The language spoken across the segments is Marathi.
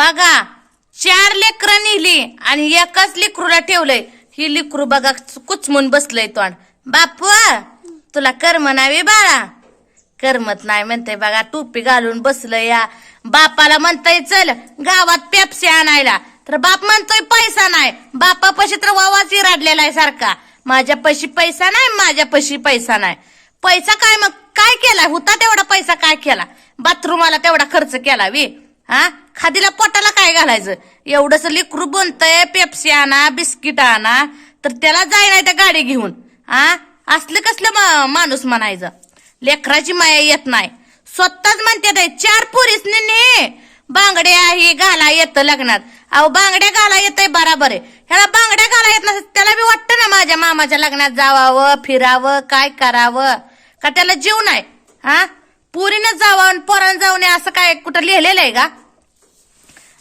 बघा चार लेकरं नेली आणि एकाच लेकरूला ठेवलंय. ही लेकरू बघा कुचमून बसलंय तोंड. बापू तुला कर्म नावे बाळा. करमत नाही म्हणते बघा टोपी घालून बसलंय या. बापाला म्हणताय चल गावात पेप्सी आणायला. तर बाप म्हणतोय पैसा नाही. बापापाशी तर वावाच इराडलेला आहे सारखा. माझ्या पशी पैसा नाही माझ्या पशी पैसा नाही. पैसा काय मग? काय केला? होता तेवढा पैसा काय केला? बाथरूमाला तेवढा खर्च केला वी. हा? खादीला पोटाला काय घालायचं? एवढंच लेकरू बनतय पेप्सी आणा बिस्किट आणा तर त्याला जाय नाही त्या गाडी घेऊन. हा? असलं कसलं मा- माणूस म्हणायचं? लेकराची माया येत नाही. स्वतःच म्हणते चार पोरीसनी ने. बांगड्या हे घाला येतं लग्नात. अहो बांगड्या घाला येतंय बराबर आहे. ह्याला बांगड्या घाला येत नसत त्याला बी वाटतं ना माझ्या मामाच्या लग्नात जावावं फिरावं काय करावं. का त्याला जीव नाही? हा? पुरीनं जावं आणि पोरानं जाऊ नये असं काय कुठं लिहिलेलं आहे का?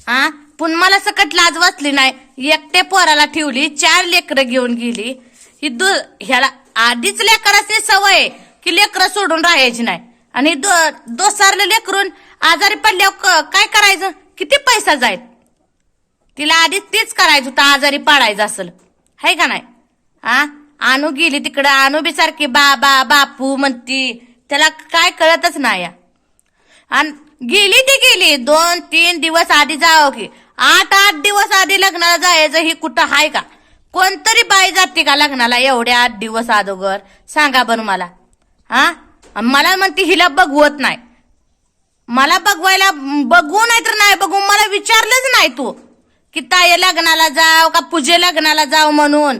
हा पण मला सकट लाज वाचली नाही. एकटे पोराला ठेवली चार लेकरं घेऊन गेली. ही दु ह्याला आधीच लेकराची सवय आहे की लेकरं सोडून राहायची नाही. आणि दो दोसारलं लेकरून आजारी पडल्यावर क- काय करायचं? किती पैसा जायत तिला आधीच तेच करायचं होतं आजारी पाडायचं असेल. है का नाही? हा आणू गेली तिकडं आणू बी सारखी बाबा बापू म्हणती. त्याला काय कळतच नाही. आणि गेली ती गेली. दोन तीन दिवस आधी जावं की. आठ आठ दिवस आधी लग्नाला जायचं ही कुठं हाय का? कोणतरी बाई जाते का लग्नाला एवढ्या आठ दिवस अगोदर? सांगा बरं मला. हा? मला म्हणते हिला बघवत नाही. मला बघवायला बघू नाही तर नाही बघू मला विचारलंच नाही तू. की ताय लग्नाला जाव का पूजे लग्नाला जाव म्हणून?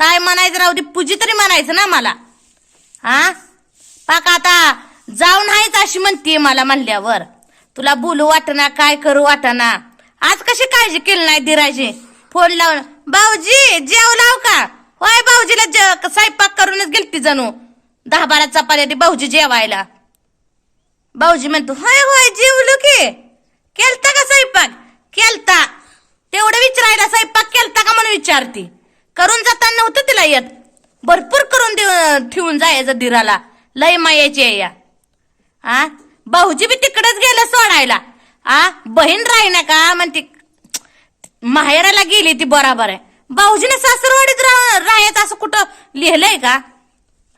ताय म्हणायचं राहू दे पूजी तरी म्हणायचं ना मला. हा? पाक आता जाऊन नाहीच अशी म्हणते मला म्हणल्यावर. तुला बोलू वाटना काय करू वाटना. आज कशी काळजी केली नाही दिराजी? फोन लावून भाऊजी जेव लाव का? होय भाऊजीला स्वयंपाक करूनच गेलती जणू. दहा बारा चपाती भाऊजी जेवायला. भाऊजी म्हणतो होय होय जेवलो की. केलता का स्वयंपाक? केलता. तेवढं विचारायला स्वयंपाक केलता का म्हणून विचारती? करून जाताना नव्हतं तिला येत. भरपूर करून देऊ- ठेवून जायचं दिराला. लय मायाची आहे. या आ? भाऊजी बी तिकडच गेलं सोडायला. आ बहीण राही का? म्हणते माहेराला गेली ती बराबर आहे. भाऊजीने सासरवाडीत राहायचं असं कुठं लिहिलंय का?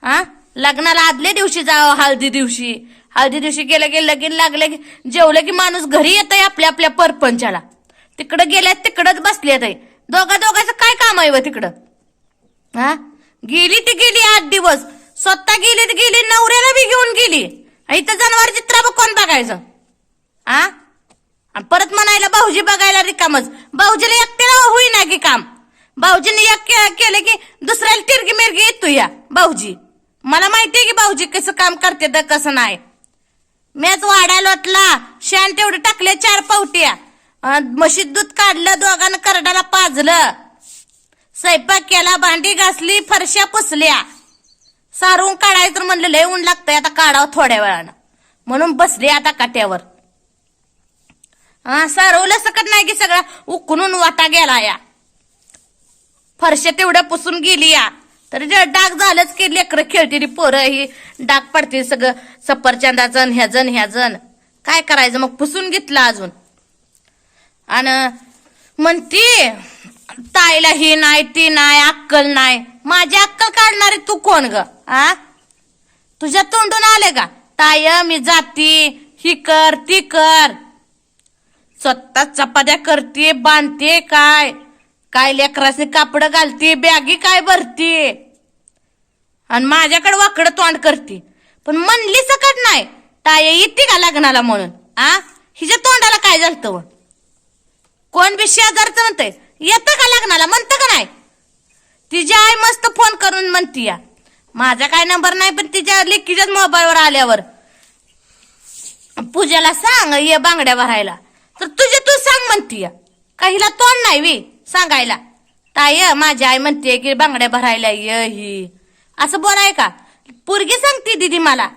हा लग्नाला आदल्या दिवशी जावं हळदी दिवशी. हळदी दिवशी गेलं की लगीन लागलं की जेवलं की माणूस घरी येत आहे आपल्या आपल्या परपंचाला. तिकडं गेल्यात तिकडंच बसल्यात आहे. दोघा दोघांचं काय काम आहे व तिकडं? हा गेली ती गेली आठ दिवस. स्वतः गेली ती गेली नवऱ्याला बी घेऊन गेली. इथं जनावर चित्रा कोण बघायचं? आ? आणि परत म्हणायला भाऊजी बघायला रिकामच. भाऊजीला एकट्याला होईना की काम? भाऊजीने एक केले केलं की दुसऱ्याला तिरगी मिरगी येतो या भाऊजी. मला माहितीये की भाऊजी कसं काम करते तर कसं नाही. मॅच वाडा लोटला शान तेवढे टाकले चार पावट्या. म्हशीत दूध काढलं दोघांना करडाला पाजलं. स्वयंपाक केला भांडी घासली फरशा पुसल्या. सारून काढायचं तर म्हणलं लय ऊन लागतंय आता काढावं थोड्या वेळानं. म्हणून बसली आता काट्यावर. हा सारवलं सकट नाही की सगळा उकणून वाटा गेला या. फरशा तेवढ्या पुसून गेली या. तरी जे डाग झालंच की लेकरं खेळतील पोरं ही डाग पडते सगळं सफरचंदाचं ह्याजण ह्याजण काय करायचं? मग पुसून घेतलं अजून. आणि म्हणती ताईला ही नाही ती नाही अक्कल नाही. माझी अक्कल काढणारी तू कोण ग? आ? तुझ्या तोंडून आले का? ताय मी जाती ही कर ती कर. स्वतः चपात्या करते बांधते काय? काय लेकराचे कापड घालते बॅगी काय भरते? आणि माझ्याकडे वाकडं तोंड करते. पण म्हणली सकट नाही? ताय येते का लग्नाला म्हणून? आ? हिच्या तोंडाला काय झालं कोण बी शेजारचं म्हणतंय येतं का लग्नाला? म्हणतं का नाही? तिची आई मस्त फोन करून म्हणती या. माझा काय नंबर नाही पण तिच्या लेकीच्याच मोबाईलवर आल्यावर. पूजाला सांग ये बांगड्या भरायला. तर तुझे तू सांग म्हणती या. काहीला तोंड नाही वी सांगायला. ताय माझी आई म्हणते की बांगड्या भरायला ये ही. असं बोलाय का? पोरगी सांगते दिदी मला.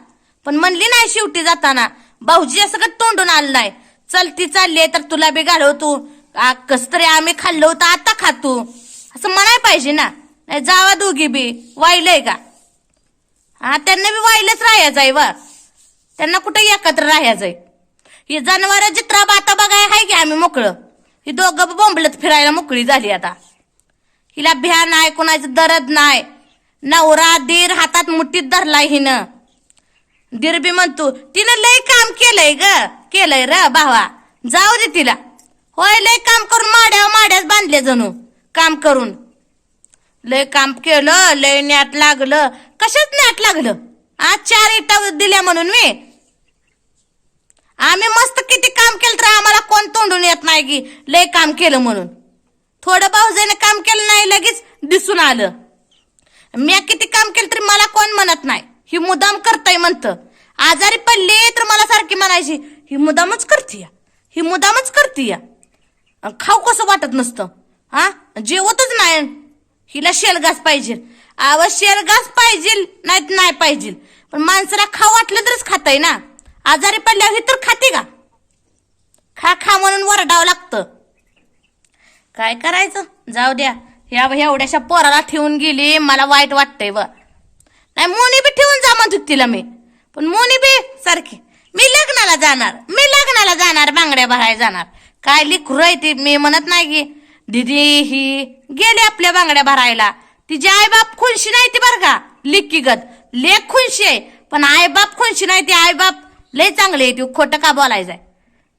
पण म्हणली नाही शेवटी जाताना. भाऊजी असं का तोंडून आलं नाही? चलती चालली तर तुला बी घालव तू कस तरी आम्ही खाल्लं होतं आता खातो. असं म्हणाय पाहिजे ना. जावा दोघी बी. वाईलय का? हा त्यांना बी वाईलच राहायचं आहे वा. त्यांना कुठं एकत्र राहायचंय? ही जनावर जित्रा आता बघाय हाय की आम्ही मोकळं? ही दोघं बोंबलत फिरायला मोकळी झाली आता. हिला भ्या नाही कोणाचं दरद नाही नवरा दीर हातात मुठीत धरलाय हिनं. दीर बी म्हणतो तिनं लय काम केलंय ग केलंय र भावा. जाऊ दे तिला. होय लय काम करून माड्या माड्याच बांधले जणू काम करून. लय काम केलं लय नॅट लागलं. कशाच नॅट लागलं? आज चार इटा दिल्या म्हणून मी. आम्ही मस्त किती काम केलं तर आम्हाला कोण तोंडून येत नाही की लय काम केलं म्हणून. थोडं भाऊजाने काम केलं नाही लगेच दिसून आलं. मी किती काम केलं तरी मला कोण म्हणत नाही. ही मुदाम करताय म्हणतं. आजारी पडली तर मला सारखी म्हणायची ही मुदामच करतीय? ही मुदामच करतीय? या खाऊ कसं वाटत नसतं. हा जेवतच नाही. हिला शेलगास पाहिजे. आव शेलगास पाहिजे नाही नाही पाहिजे. पण माणसाला खाऊ वाटलं तरच खाताय ना. आजारी पडल्यावर ही तर खाते का? खा खा म्हणून वरडावं लागतं. काय करायचं? जाऊ द्या. या एवढ्याशा पोराला ठेवून गेली मला वाईट वाटतंय व नाही मोनी बी ठेवून जा म्हणत होती तिला मी. पण मोनी बी सारखी. मी लग्नाला जाणार. मी लग्नाला जाणार बांगड्या भरायला जाणार. काय लिखरू आहे ती मी म्हणत नाही की. दिदी ही गेली आपल्या बांगड्या भरायला. तिची आई बाप खुनशी नाही ती बरं का? लिक्कीगत. लेख खुनशी आहे. पण आई बाप खुनशी नाही ती आईबाप लय चांगली आहे. ती खोटं का बोलायचंय?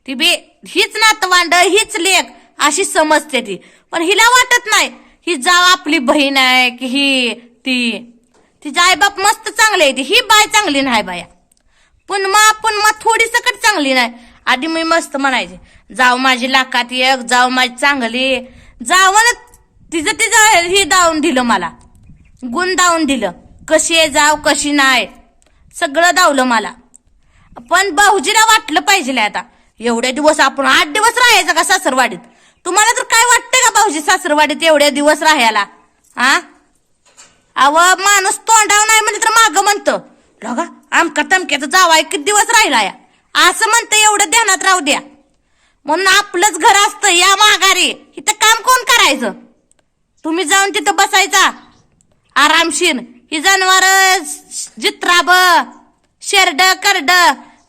ती बी हीच नातवांड हीच लेख अशी समजते ती. पण हिला वाटत नाही ही जाव आपली बहीण आहे की ही ती तिची आईबाप मस्त चांगली आहे. ती ही बाय चांगली नाही बाया. पण मग पण मग थोडी सकट चांगली नाही. आधी मी मस्त म्हणायचे जाव माझी लाखात एक जाव माझी चांगली. जावं तिचं तिचं हे दावून दिलं मला. गुण दावून दिलं. कशी आहे जाव कशी नाही. सगळं दावलं मला. पण भाऊजीला वाटलं पाहिजे आता. एवढे दिवस आपण आठ दिवस राहायचं का सासरवाडीत? तुम्हाला तर काय वाटतं का भाऊजी सासरवाडीत एवढे दिवस राहायला? हा अव माणूस तोंडाव नाही म्हणलं तर माग म्हणतं. लगा आमका तमक्याचं जावाय किती दिवस राहिला या असं म्हणतं एवढं ध्यानात राहू द्या. म्हणून आपलंच घर असतं या माघारी. इथं काम कोण करायचं? तुम्ही जाऊन तिथं बसायचा. आरामशीर ही जनावर जित्राब शेरड करड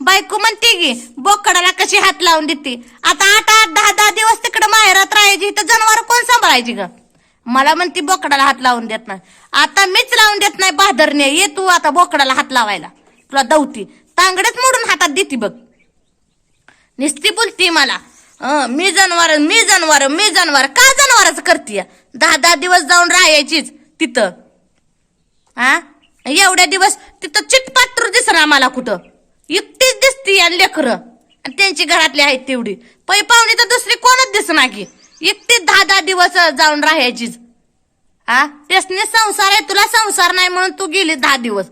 बायको म्हणते की बोकडाला कशी हात लावून देते? आता आठ आठ दहा दहा दिवस तिकडे माहेरात राहायची. इथं जनावर कोण सांभाळायची ग? मला म्हणते बोकडाला हात लावून देत नाही. आता मीच लावून देत नाही बहादरने ये तू आता बोकडाला हात लावायला. तुला दवती. तांगडच मोडून हातात देते बघ. निस्ती बोलती मला. मी जनावर मी जनावर मी जनावर का जनावराचं करते दहा दहा दिवस जाऊन राहायचीच तिथं. हा एवढ्या दिवस तिथं चिटपाटर दिसणार मला कुठं. एकटीच दिसती आणि लेकरं. आणि त्यांची घरातली आहेत तेवढी. पै पाहुणे तर दुसरी कोणच दिसणार की. एकटीच दहा दहा दिवस जाऊन राहायचीच. हा त्यासने संसार आहे तुला संसार नाही म्हणून तू गेली दहा दिवस.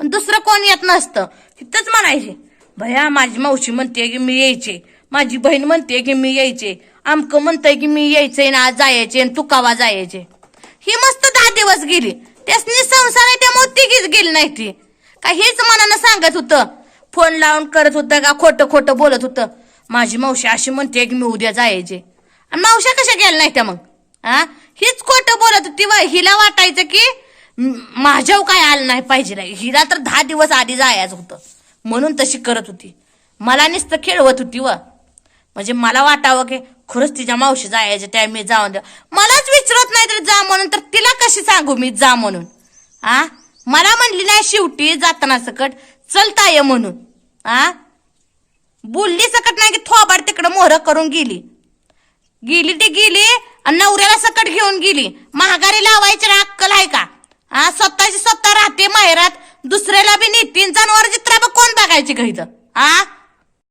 पण दुसरं कोण येत नसतं. तिथंच म्हणायची. भया माझी मावशी म्हणते की मी यायचे. माझी बहीण म्हणते की मी यायचे. आमकं म्हणतंय की मी यायचंय ना आज जायचे आणि तू कवा जायचे? ही मस्त दहा दिवस गेली. त्यासनी संसार आहे त्यामुळे तिघीच गेली नाही ती. का हेच मनानं सांगत होतं. फोन लावून करत होतं का खोटं खोटं बोलत होतं. माझी मावशी अशी म्हणते की मी उद्या जायचे. आणि मावश्या कशा गेल्या नाही त्या मग? हा हीच खोटं बोलत होती व हिला वाटायचं की माझ्यावर काय आलं नाही पाहिजे नाही. हिला तर दहा दिवस आधी जायचं होतं. म्हणून तशी करत होती. मला नुसतं खेळवत होती व. म्हणजे मला वाटावं की खरंच तिच्या मावशी जायचं त्या मी जाऊन द्या. मलाच विचारत नाही तर जा म्हणून तर तिला कशी सांगू मी जा म्हणून? आ? मला म्हणली नाही शेवटी जाताना सकट चलता ये म्हणून. आ? बोलली सकट नाही की थोबाड तिकडं मोहर करून गेली. गेली ती गेली आणि नवऱ्याला सकट घेऊन गेली. महागारी लावायची अक्कल आहे का? हा स्वतःची स्वतः राहते माहेरात. दुसऱ्याला बी नेतीन जनावर चित्रा कोण बघायची का आ? हा